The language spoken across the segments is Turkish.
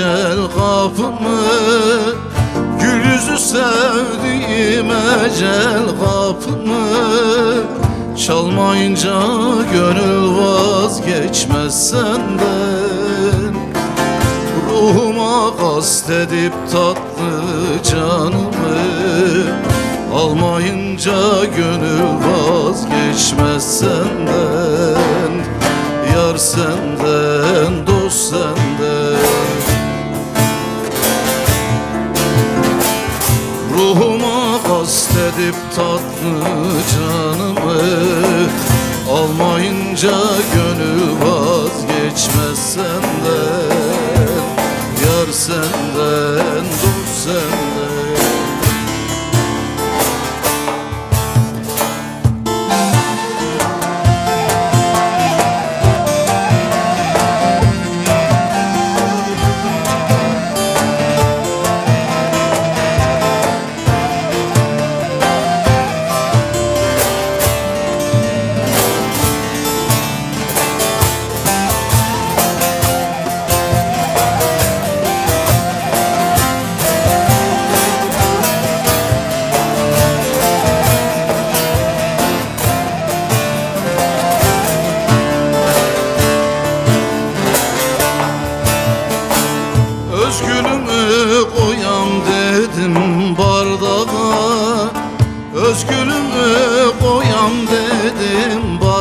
ecel kapımı Gül yüzü sevdiğim ecel kapımı. Çalmayınca gönül vazgeçmez senden Ruhuma kast edip tatlı canımı. Almayınca gönül vazgeçmez senden Yar senden, dost senden Ruhuma kast edip tatlı canımı. Almayınca gönül vazgeçmez senden. Yar senden,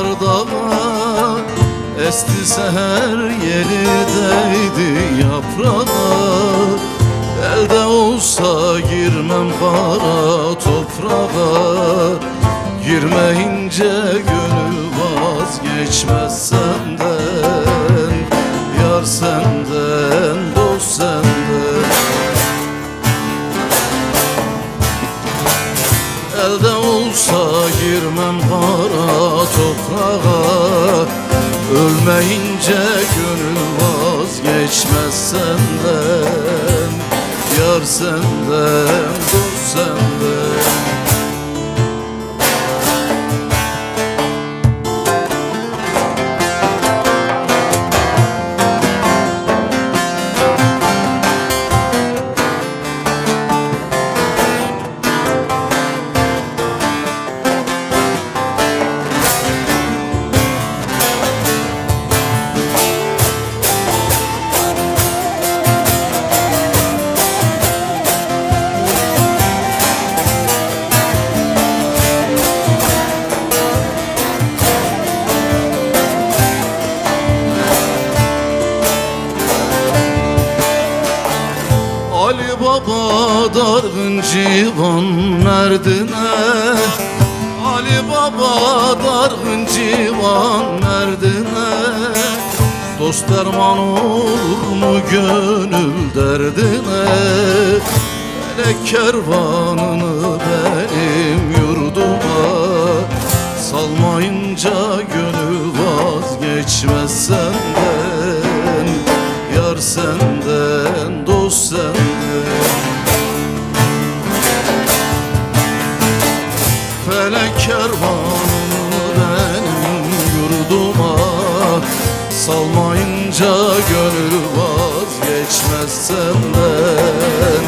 bardağa Esti seher yeli değdi yaprağa. Elde olsa girmem kara toprağa. Girmeyince gönül vazgeçmez senden. Yar senden, Elde olsa girmem kara toprağa. Ölmeyince gönül vazgeçmez senden. Yar senden, dost senden Baba dargın civan merdine Ali Baba dargın civan merdine Dost derman olur mu gönül derdine? Melek kervanını benim yurduma. Salmayınca gönül vazgeçmez senden. Yar senden, dost senden Salmayınca gönül vazgeçmez senden.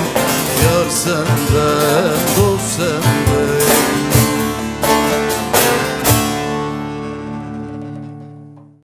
Yar senden, dost senden.